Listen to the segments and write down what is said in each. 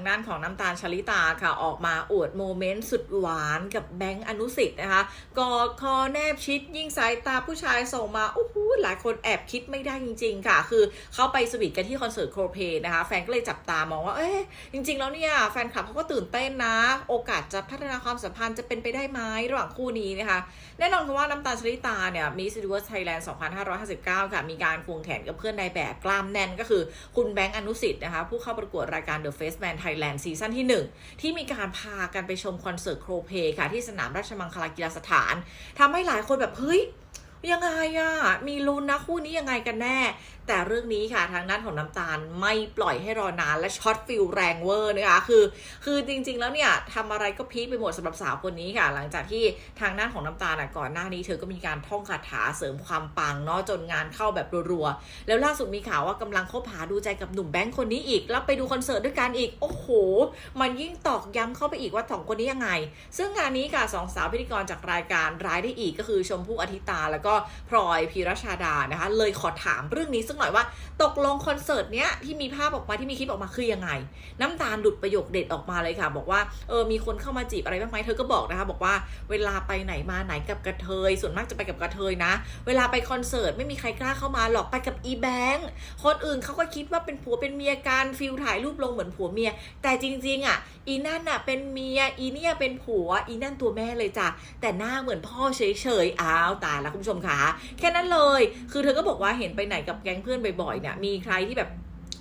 างด้านของน้ำตาลชลิตาค่ะออกมาอวดโมเมนต์สุดหวานกับแบงค์อนุสิทธ์นะคะกอดคอแนบชิดยิ่งสายตาผู้ชายส่งมาโอ้โหหลายคนแอบคิดไม่ได้จริง ๆ ค่ะ คือเขาไปสวีทกันที่คอนเสิร์ตโครเพนะคะแฟนก็เลยจับตามองว่าเอ๊ะจริง ๆ แล้วเนี่ยแฟนคลับเขาก็ตื่นเต้นนะ โอกาสจะพัฒนาความสัมพันธ์จะเป็นไปได้ไหมระหว่างคู่นี้นะคะแน่นอนคือว่าน้ำตาลชลิตาเนี่ยมิส s ิว r ร์สไทยแลนด์2559 ค่ะมีการควงแขนกับเพื่อนในแบบกล้ามแน่นก็คือ คุณแบงค์อนุสิทธ์นะคะผู้เข้าประกวดรายการ The Face Man Thailand ซีซั่นที่ 1 ที่มีการพากันไปชมคอนเสิร์ตโครเพค่ะ ที่สนามราชมังคลากีฬาสถานทำให้หลายคนแบบ เฮ้ย ยังไงอะมีลุ้นนะคู่นี้ยังไงกันแน่ แต่เรื่องนี้ค่ะทางด้านของน้ำตาลไม่ปล่อยให้รอนานและช็อตฟิลแรงเวอร์นะคะคือ คือจริง ๆ แล้วเนี่ยทำอะไรก็พีคไปหมดสำหรับสาวคนนี้ค่ะ หลังจากที่ทางด้านของน้ำตาลอะก่อนหน้านี้เธอก็มีการท่องคาถาเสริมความปังเนาะจนงานเข้าแบบรัวๆแล้วล่าสุดมีข่าวว่ากำลังคบหาดูใจกับหนุ่มแบงค์คนนี้อีก แล้วไปดูคอนเสิร์ตด้วยกันอีกโอ้โห มันยิ่งตอกย้ำเข้าไปอีกว่าสองคนนี้ยังไง ซึ่งงานนี้ค่ะสองสาวพิธีกรจากรายการร้ายได้อีกก็คือชมพู่อธิตาแล้วก็พลอยพีรชาดานะคะ เลยขอถามเรื่องนี้สักหน่อยว่า ตกลงคอนเสิร์ตเนี้ยที่มีภาพออกมาที่มีคลิปออกมาคือยังไง น้ำตาลหลุดประโยคเด็ดออกมาเลยค่ะ บอกว่าเออมีคนเข้ามาจีบอะไรบ้างไหมเธอก็บอกนะคะ บอกว่าเวลาไปไหนมาไหนกับกระเทย ส่วนมากจะไปกับกระเทยนะ เวลาไปคอนเสิร์ตไม่มีใครกล้าเข้ามาหรอกไปกับอีแบงค์คนอื่นเขาก็คิดว่าเป็นผัวเป็นเมียกันฟิลถ่ายรูปลงเหมือนผัวเมีย แต่จริงๆอะอีนั่นน่ะเป็นเมียอีเนี่ยเป็นผัวอีนั่นตัวแม่เลยจ้ะแต่หน้าเหมือนพ่อเฉยๆอ้าวตายแล้วคุณผู้ชมคะแค่นั้นเลย คือเธอก็บอกว่าเห็นไปไหนกับแก๊งเพื่อนบ่อยๆเนี่ยมีใครที่แบบ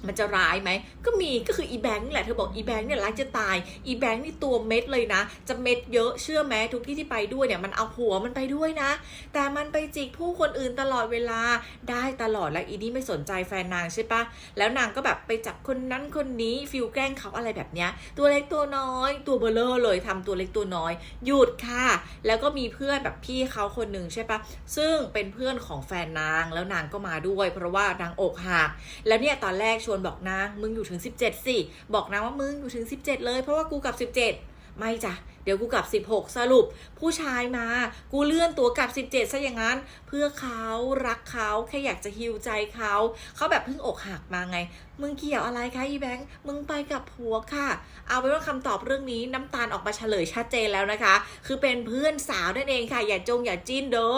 มันจะร้ายไหม ก็มีก็คืออีแบงค์นี่แหละเธอบอกอีแบงค์เนี่ยรักจะตาย อีแบงค์นี่ตัวเม็ดเลยนะ จะเม็ดเยอะเชื่อไหมทุกที่ที่ไปด้วยเนี่ยมันเอาหัวมันไปด้วยนะ แต่มันไปจิกผู้คนอื่นตลอดเวลาได้ตลอดแล้วอีนี่ไม่สนใจแฟนนางใช่ปะแล้วนางก็แบบไปจับคนนั้นคนนี้ฟิลแกล้งเขาอะไรแบบเนี้ย ตัวเล็กตัวน้อย ตัวเบลเลอร์เลยทำตัวเล็กตัวน้อย หยุดค่ะ แล้วก็มีเพื่อนแบบพี่เขาคนหนึ่งใช่ปะซึ่งเป็นเพื่อนของแฟนนางแล้วนางก็มาด้วย เพราะว่านางอกหักแล้วเนี่ยตอนแรกชวนบอกนางมึงอยู่ถึง 17สิบอกนางว่ามึงอยู่ถึง 17 เลย เพราะว่ากูกับ 17 ไม่จ้ะเดี๋ยวกูกลับ 16 สรุป ผู้ชายมา กูเลื่อนตัวกลับ 17ซะอย่างนั้น เพื่อเขารักเขาแค่อยากจะฮิวใจเขาเขาแบบเพิ่งอกหักมาไง มึงเกี่ยวอะไรคะอีแบงค์มึงไปกับผัวค่ะ เอาเป็นว่าคำตอบเรื่องนี้น้ำตาลออกมาเฉลยชัดเจนแล้วนะคะ คือเป็นเพื่อนสาวนั่นเองค่ะ อย่าจงอย่าจิ้นเด้อ